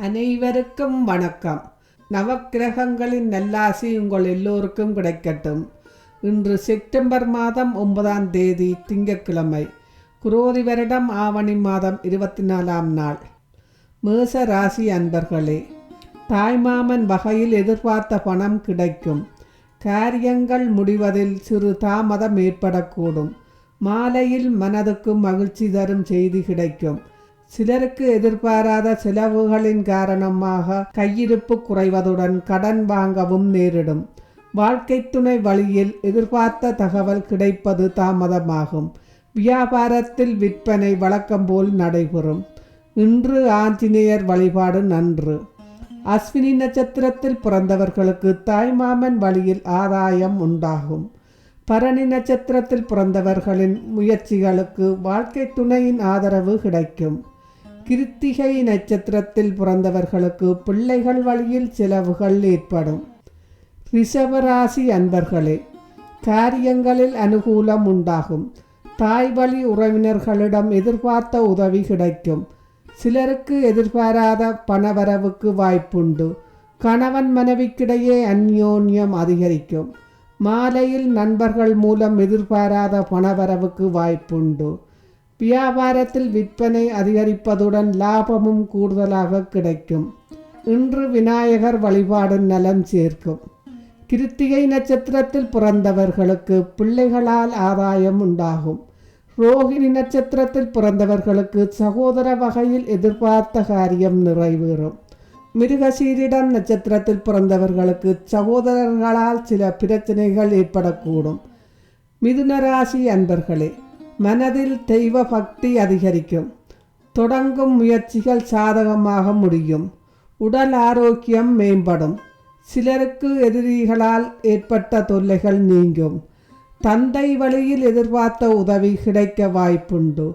அனைவருக்கும் வணக்கம். நவக்கிரகங்களின் நல்லாசி உங்கள் எல்லோருக்கும் கிடைக்கட்டும். இன்று செப்டம்பர் மாதம் ஒன்பதாம் தேதி திங்கட்கிழமை குரோதி வருடம் ஆவணி மாதம் இருபத்தி நாலாம் நாள். மேச ராசி அன்பர்களே தாய்மாமன் வகையில் எதிர்பார்த்த பணம் கிடைக்கும். காரியங்கள் முடிவதில் சிறு தாமதம் ஏற்படக்கூடும். மாலையில் மனதுக்கு மகிழ்ச்சி தரும் செய்தி கிடைக்கும். சிலருக்கு எதிர்பாராத செலவுகளின் காரணமாக கையிருப்பு குறைவதுடன் கடன் வாங்கவும் நேரிடும். வாழ்க்கை துணை வழியில் எதிர்பார்த்த தகவல் கிடைப்பது தாமதமாகும். வியாபாரத்தில் விற்பனை வழக்கம் போல் நடைபெறும். இன்று ஆஞ்சநேயர் வழிபாடு நன்று. அஸ்வினி நட்சத்திரத்தில் பிறந்தவர்களுக்கு தாய்மாமன் வழியில் ஆதாயம் உண்டாகும். பரணி நட்சத்திரத்தில் பிறந்தவர்களின் முயற்சிகளுக்கு வாழ்க்கை துணையின் ஆதரவு கிடைக்கும். கிருத்திகை நட்சத்திரத்தில் பிறந்தவர்களுக்கு பிள்ளைகள் வழியில் செலவுகள் ஏற்படும். ரிஷபராசி அன்பர்களே காரியங்களில் அனுகூலம் உண்டாகும். தாய் வழி உறவினர்களிடம் எதிர்பார்த்த உதவி கிடைக்கும். சிலருக்கு எதிர்பாராத பணவரவுக்கு வாய்ப்புண்டு. கணவன் மனைவிக்கிடையே அந்யோன்யம் அதிகரிக்கும். மாலையில் நண்பர்கள் மூலம் எதிர்பாராத பணவரவுக்கு வாய்ப்புண்டு. வியாபாரத்தில் விற்பனை அதிகரிப்பதுடன் லாபமும் கூடுதலாக கிடைக்கும். இன்று விநாயகர் வழிபாடு நலம் சேர்க்கும். கிருத்திகை நட்சத்திரத்தில் பிறந்தவர்களுக்கு பிள்ளைகளால் ஆதாயம் உண்டாகும். ரோகிணி நட்சத்திரத்தில் பிறந்தவர்களுக்கு சகோதர வகையில் எதிர்பார்த்த காரியம் நிறைவேறும். மிருகசீரிடம் நட்சத்திரத்தில் பிறந்தவர்களுக்கு சகோதரர்களால் சில பிரச்சனைகள் ஏற்படக்கூடும். மிதுனராசி அன்பர்களே மனதில் தெய்வ பக்தி அதிகரிக்கும். தொடங்கும் முயற்சிகள் சாதகமாக முடியும். உடல் ஆரோக்கியம் மேம்படும். சிலருக்கு எதிரிகளால் ஏற்பட்ட தொல்லைகள் நீங்கும். தந்தை வழியில் எதிர்பார்த்த உதவி கிடைக்க வாய்ப்புண்டு.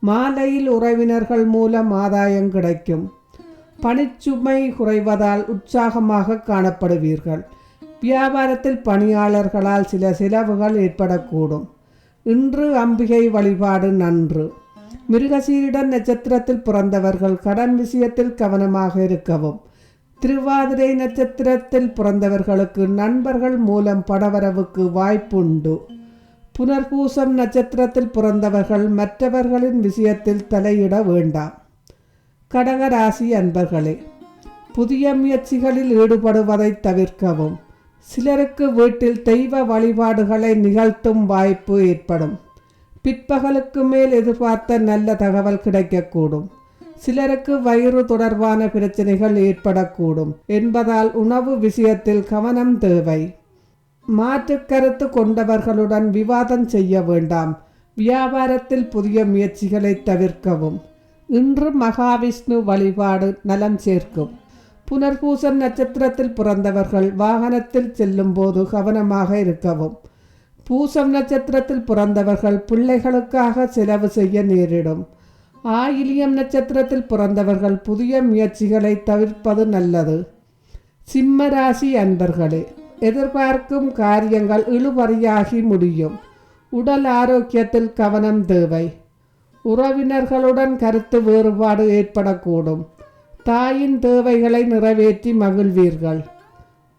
மாலையில் உறவினர்கள் மூலம் ஆதாயம் கிடைக்கும். பணிச்சுமை குறைவதால் உற்சாகமாக காணப்படுவீர்கள். வியாபாரத்தில் பணியாளர்களால் சில செலவுகள் ஏற்படக்கூடும். இன்று அம்பிகை வழிபாடு நன்று. மிருகசீரிடன் நட்சத்திரத்தில் பிறந்தவர்கள் கடன் விஷயத்தில் கவனமாக இருக்கவும். திருவாதிரை நட்சத்திரத்தில் பிறந்தவர்களுக்கு நண்பர்கள் மூலம் படவரவுக்கு வாய்ப்புண்டு. புனர்பூசம் நட்சத்திரத்தில் பிறந்தவர்கள் மற்றவர்களின் விஷயத்தில் தலையிட வேண்டாம். கடகராசி அன்பர்களே புதிய முயற்சிகளில் ஈடுபடுவதை தவிர்க்கவும். சிலருக்கு வீட்டில் தெய்வ வழிபாடுகளை நிகழ்த்தும் வாய்ப்பு ஏற்படும். பிற்பகலுக்கு மேல் எதிர்பார்த்த நல்ல தகவல் கிடைக்கக்கூடும். சிலருக்கு வயிறு தொடர்பான பிரச்சனைகள் ஏற்படக்கூடும் என்பதால் உணவு விஷயத்தில் கவனம் தேவை. மாற்று கருத்து கொண்டவர்களுடன் விவாதம் செய்ய வேண்டாம். வியாபாரத்தில் புதிய முயற்சிகளை தவிர்க்கவும். இன்று மகாவிஷ்ணு வழிபாடு நலம் சேர்க்கும். புனர்பூசன் நட்சத்திரத்தில் பிறந்தவர்கள் வாகனத்தில் செல்லும்போது கவனமாக இருக்கவும். பூசம் நட்சத்திரத்தில் பிறந்தவர்கள் பிள்ளைகளுக்காக செலவு செய்ய நேரிடும். ஆயிலியம் நட்சத்திரத்தில் பிறந்தவர்கள் புதிய முயற்சிகளை தவிர்ப்பது நல்லது. சிம்ம ராசி அன்பர்களே எதிர்பார்க்கும் காரியங்கள் இழுபறியாகி முடியும். உடல் ஆரோக்கியத்தில் கவனம் தேவை. உறவினர்களுடன் கருத்து வேறுபாடு ஏற்படக்கூடும். தாயின் தேவைகளை நிறைவேற்றி மகிழ்வீர்கள்.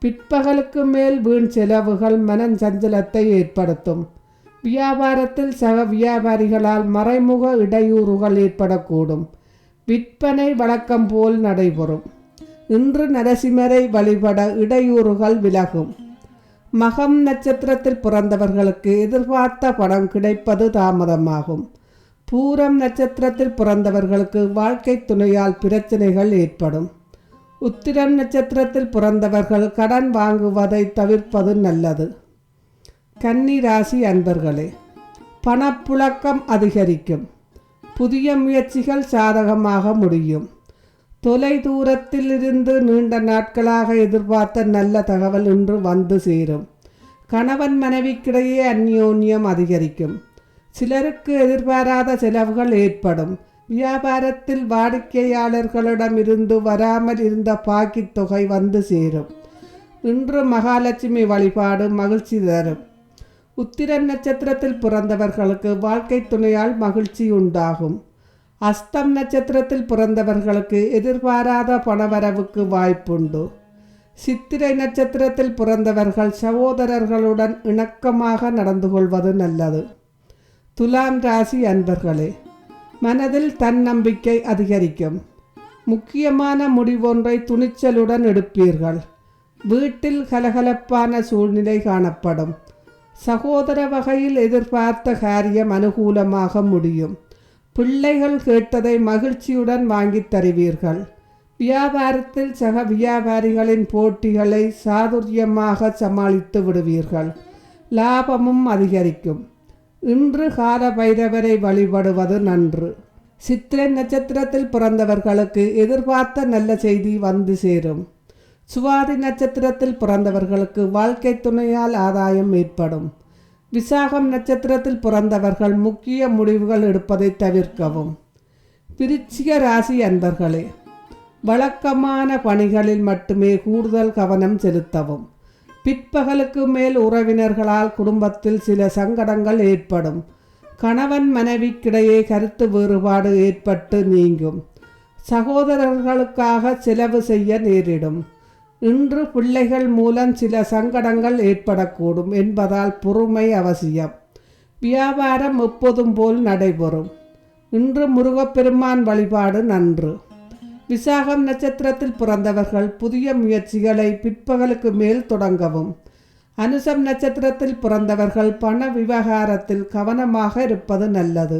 பிற்பகலுக்கு மேல் வீண் செலவுகள் மனஞ்சஞ்சலத்தை ஏற்படுத்தும். வியாபாரத்தில் சக வியாபாரிகளால் மறைமுக இடையூறுகள் ஏற்படக்கூடும். விற்பனை வழக்கம் போல் நடைபெறும். இன்று நரசிம்மரை வழிபட இடையூறுகள் விலகும். மகம் நட்சத்திரத்தில் பிறந்தவர்களுக்கு எதிர்பார்த்த பணம் கிடைப்பது தாமதமாகும். பூரம் நட்சத்திரத்தில் பிறந்தவர்களுக்கு வாழ்க்கை துணையால் பிரச்சனைகள் ஏற்படும். உத்திரம் நட்சத்திரத்தில் பிறந்தவர்கள் கடன் வாங்குவதை தவிர்ப்பது நல்லது. கன்னி ராசி அன்பர்களே பணப்புழக்கம் அதிகரிக்கும். புதிய முயற்சிகள் சாதகமாக முடியும். தொலை தூரத்தில் இருந்து நீண்ட நாட்களாக எதிர்பார்த்த நல்ல தகவல் இன்று வந்து சேரும். கணவன் மனைவிக்கிடையே அந்யோன்யம் அதிகரிக்கும். சிலருக்கு எதிர்பாராத செலவுகள் ஏற்படும். வியாபாரத்தில் வாடிக்கையாளர்களிடமிருந்து வராமல் இருந்த பாக்கித் தொகை வந்து சேரும். இன்று மகாலட்சுமி வழிபாடு மகிழ்ச்சி தரும். உத்திரன் நட்சத்திரத்தில் பிறந்தவர்களுக்கு வாழ்க்கை துணையால் மகிழ்ச்சி உண்டாகும். அஸ்தம் நட்சத்திரத்தில் பிறந்தவர்களுக்கு எதிர்பாராத பணவரவுக்கு வாய்ப்புண்டு. சித்திரை நட்சத்திரத்தில் பிறந்தவர்கள் சகோதரர்களுடன் இணக்கமாக நடந்து கொள்வது நல்லது. துலாம் ராசி அன்பர்களே மனதில் தன்னம்பிக்கை அதிகரிக்கும். முக்கியமான முடிவொன்றை துணிச்சலுடன் எடுப்பீர்கள். வீட்டில் கலகலப்பான சூழ்நிலை காணப்படும். சகோதர வகையில் எதிர்பார்த்த காரியம் அனுகூலமாக முடியும். பிள்ளைகள் கேட்டதை மகிழ்ச்சியுடன் வாங்கித் தருவீர்கள். வியாபாரத்தில் சக வியாபாரிகளின் போட்டிகளை சாதுரியமாக சமாளித்து விடுவீர்கள். லாபமும் அதிகரிக்கும். இன்று கால பைரவரை வழிபடுவது நன்று. சித்திரை நட்சத்திரத்தில் பிறந்தவர்களுக்கு எதிர்பார்த்த நல்ல செய்தி வந்து சேரும். சுவாதி நட்சத்திரத்தில் பிறந்தவர்களுக்கு வாழ்க்கை துணையால் ஆதாயம் ஏற்படும். விசாகம் நட்சத்திரத்தில் பிறந்தவர்கள் முக்கிய முடிவுகள் எடுப்பதை தவிர்க்கவும். விருச்சிக ராசி அன்பர்களே வழக்கமான பணிகளில் மட்டுமே கூடுதல் கவனம் செலுத்தவும். பிற்பகலுக்கு மேல் உறவினர்களால் குடும்பத்தில் சில சங்கடங்கள் ஏற்படும். கணவன் மனைவிக்கிடையே கருத்து வேறுபாடு ஏற்பட்டு நீங்கும். சகோதரர்களுக்காக செலவு செய்ய நேரிடும். இன்று பிள்ளைகள் மூலம் சில சங்கடங்கள் ஏற்படக்கூடும் என்பதால் பொறுமை அவசியம். வியாபாரம் எப்போதும் போல் நடைபெறும். இன்று முருகப்பெருமான் வழிபாடு நன்று. விசாகம் நட்சத்திரத்தில் பிறந்தவர்கள் புதிய முயற்சிகளை பிற்பகலுக்கு மேல் தொடங்கவும். அனுசம் நட்சத்திரத்தில் பிறந்தவர்கள் பண விவகாரத்தில் கவனமாக இருப்பது நல்லது.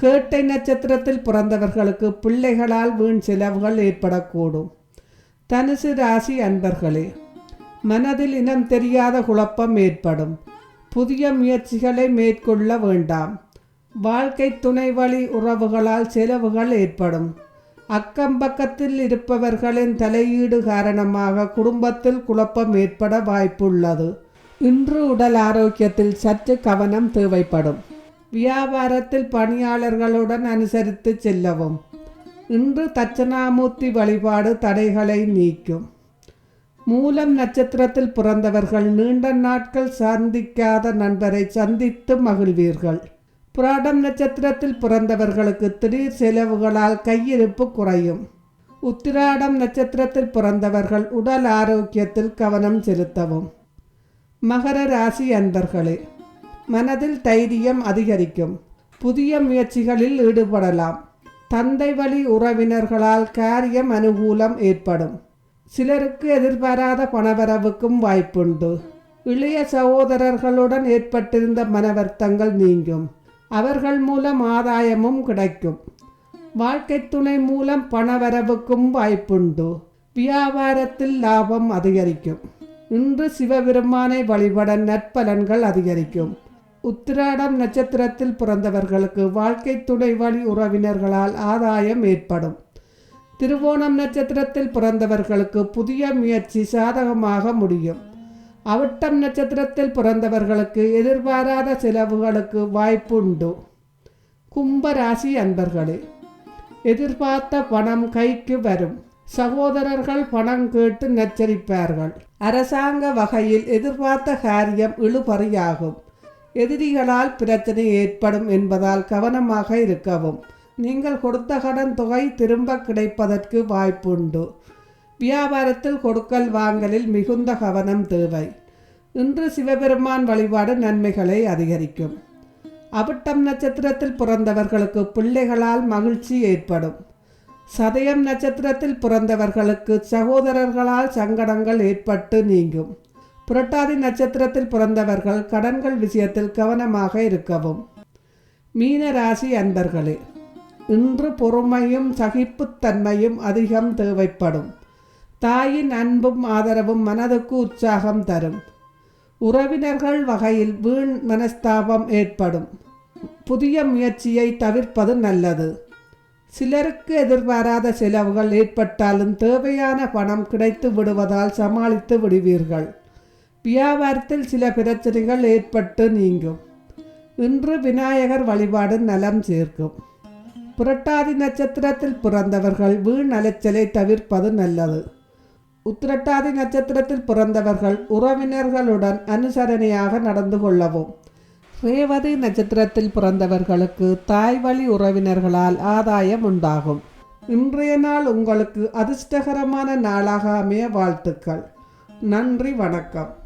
கேட்டை நட்சத்திரத்தில் பிறந்தவர்களுக்கு பிள்ளைகளால் வீண் செலவுகள் ஏற்படக்கூடும். தனுசு ராசி அன்பர்களே மனதில் இனம் தெரியாத குழப்பம் ஏற்படும். புதிய முயற்சிகளை மேற்கொள்ள வேண்டாம். வாழ்க்கை துணை வழி உறவுகளால் செலவுகள் ஏற்படும். அக்கம்பக்கத்தில் இருப்பவர்களின் தலையீடு காரணமாக குடும்பத்தில் குழப்பம் ஏற்பட வாய்ப்புள்ளது. இன்று உடல் ஆரோக்கியத்தில் சற்று கவனம் தேவைப்படும். வியாபாரத்தில் பணியாளர்களுடன் அனுசரித்து செல்லவும். இன்று தட்சணாமூர்த்தி வழிபாடு தடைகளை நீக்கும். மூலம் நட்சத்திரத்தில் பிறந்தவர்கள் நீண்ட நாட்கள் சந்திக்காத நண்பரை சந்தித்து மகிழ்வீர்கள். புராடம் நட்சத்திரத்தில் பிறந்தவர்களுக்கு திடீர் செலவுகளால் கையிருப்பு குறையும். உத்திராடம் நட்சத்திரத்தில் பிறந்தவர்கள் உடல் ஆரோக்கியத்தில் கவனம் செலுத்தவும். மகர ராசி அன்பர்களே மனதில் தைரியம் அதிகரிக்கும். புதிய முயற்சிகளில் ஈடுபடலாம். தந்தை வழி உறவினர்களால் காரியம் அனுகூலம் ஏற்படும். சிலருக்கு எதிர்பாராத பணவரவுக்கும் வாய்ப்புண்டு. இளைய சகோதரர்களுடன் ஏற்பட்டிருந்த மனவர்த்தங்கள் நீங்கும். அவர்கள் மூலம் ஆதாயமும் கிடைக்கும். வாழ்க்கை துணை மூலம் பணவரவுக்கும் வாய்ப்புண்டு. வியாபாரத்தில் லாபம் அதிகரிக்கும். இன்று சிவபெருமானை வழிபட நற்பலன்கள் அதிகரிக்கும். உத்திராடம் நட்சத்திரத்தில் பிறந்தவர்களுக்கு வாழ்க்கை துணை வழி உறவினர்களால் ஆதாயம் ஏற்படும். திருவோணம் நட்சத்திரத்தில் பிறந்தவர்களுக்கு புதிய முயற்சி சாதகமாக முடியும். அவிட்டம் நட்சத்திரத்தில் பிறந்தவர்களுக்கு எதிர்பாராத செலவுகளுக்கு வாய்ப்புண்டு. கும்பராசி அன்பர்களே எதிர்பார்த்த பணம் கைக்கு வரும். சகோதரர்கள் பணம் கேட்டு நச்சரிப்பார்கள். அரசாங்க வகையில் எதிர்பார்த்த காரியம் இழுபறியாகும். எதிரிகளால் பிரச்சனை ஏற்படும் என்பதால் கவனமாக இருக்கவும். நீங்கள் கொடுத்த கடன் தொகை திரும்ப கிடைப்பதற்கு வாய்ப்புண்டு. வியாபாரத்தில் கொடுக்கல் வாங்கலில் மிகுந்த கவனம் தேவை. இன்று சிவபெருமான் வழிபாடு நன்மைகளை அதிகரிக்கும். அவிட்டம் நட்சத்திரத்தில் பிறந்தவர்களுக்கு பிள்ளைகளால் மகிழ்ச்சி ஏற்படும். சதயம் நட்சத்திரத்தில் பிறந்தவர்களுக்கு சகோதரர்களால் சங்கடங்கள் ஏற்பட்டு நீங்கும். புரட்டாதி நட்சத்திரத்தில் பிறந்தவர்கள் கடன்கள் விஷயத்தில் கவனமாக இருக்கவும். மீன ராசி அன்பர்களே இன்று பொறுமையும் சகிப்புத்தன்மையும் அதிகம் தேவைப்படும். தாயின் அன்பும் ஆதரவும் மனதுக்கு உற்சாகம் தரும். உறவினர்கள் வகையில் வீண் மனஸ்தாபம் ஏற்படும். புதிய முயற்சியை தவிர்ப்பது நல்லது. சிலருக்கு எதிர்பாராத செலவுகள் ஏற்பட்டாலும் தேவையான பணம் கிடைத்து விடுவதால் சமாளித்து விடுவீர்கள். வியாபாரத்தில் சில பிரச்சனைகள் ஏற்பட்டு நீங்கும். இன்று விநாயகர் வழிபாடு நலம் சேர்க்கும். புரட்டாதி நட்சத்திரத்தில் பிறந்தவர்கள் வீண் அலைச்சலை தவிர்ப்பது நல்லது. உத்திரட்டாதி நட்சத்திரத்தில் பிறந்தவர்கள் உறவினர்களுடன் அனுசரணையாக நடந்து கொள்ளவும். ரேவதி நட்சத்திரத்தில் பிறந்தவர்களுக்கு தாய் வழி உறவினர்களால் ஆதாயம் உண்டாகும். இன்றைய நாள் உங்களுக்கு அதிர்ஷ்டகரமான நாளாக அமைய வாழ்த்துக்கள். நன்றி வணக்கம்.